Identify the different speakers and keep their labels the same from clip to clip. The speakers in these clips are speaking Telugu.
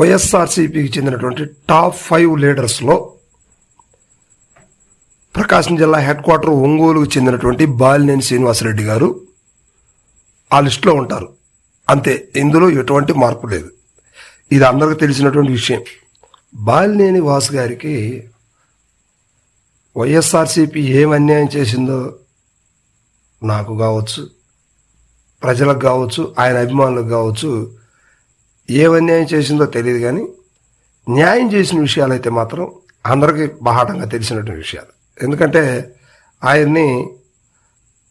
Speaker 1: వైఎస్ఆర్సీపీకి చెందినటువంటి టాప్ ఫైవ్ లీడర్స్లో ప్రకాశం జిల్లా హెడ్ క్వార్టర్ ఒంగోలుకు చెందినటువంటి బాలినేని శ్రీనివాసరెడ్డి గారు ఆ లిస్టులో ఉంటారు. అంతే ఇందులో ఎటువంటి మార్పు లేదు. ఇది అందరికీ తెలిసినటువంటి విషయం. బాలినేని వాసు గారికి వైఎస్ఆర్సీపీ ఏం అన్యాయం చేసిందో నాకు కావచ్చు ప్రజలకు కావచ్చు ఆయన అభిమానులకు కావచ్చు ఏం అన్యాయం చేసిందో తెలియదు కానీ న్యాయం చేసిన విషయాలు అయితే మాత్రం అందరికీ బాహాటంగా తెలిసినటువంటి విషయాలు. ఎందుకంటే ఆయన్ని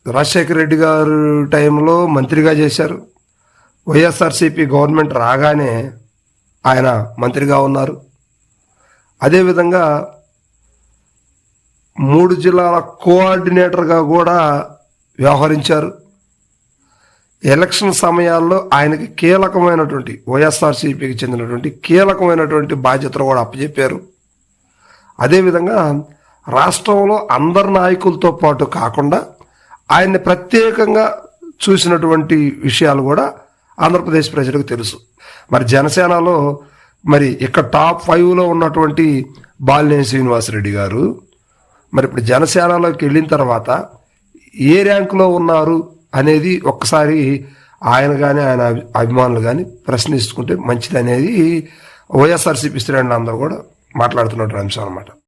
Speaker 1: రాజశేఖర రెడ్డి గారు టైంలో మంత్రిగా చేశారు. వైఎస్ఆర్సీపీ గవర్నమెంట్ రాగానే ఆయన మంత్రిగా ఉన్నారు. అదేవిధంగా మూడు జిల్లాల కోఆర్డినేటర్గా కూడా వ్యవహరించారు. ఎలక్షన్ సమయాల్లో ఆయనకి కీలకమైనటువంటి వైఎస్ఆర్సీపీకి చెందినటువంటి కీలకమైనటువంటి బాధ్యతలు కూడా అప్పచెప్పారు. అదేవిధంగా రాష్ట్రంలో అందరి నాయకులతో పాటు కాకుండా ఆయన్ని ప్రత్యేకంగా చూసినటువంటి విషయాలు కూడా ఆంధ్రప్రదేశ్ ప్రజలకు తెలుసు. మరి జనసేనలో మరి ఇక్కడ టాప్ ఫైవ్లో ఉన్నటువంటి బాలినేని శ్రీనివాసరెడ్డి గారు మరి ఇప్పుడు జనసేనలోకి వెళ్ళిన తర్వాత ఏ ర్యాంకులో ఉన్నారు? అనేది ఒక్కసారి ఆయన కానీ ఆయన అభిమానులు కానీ ప్రశ్నిస్తుంటే మంచిది అనేది వైఎస్ఆర్సీపీ శ్రేణులు అందరూ కూడా మాట్లాడుతున్నటువంటి అంశం అనమాట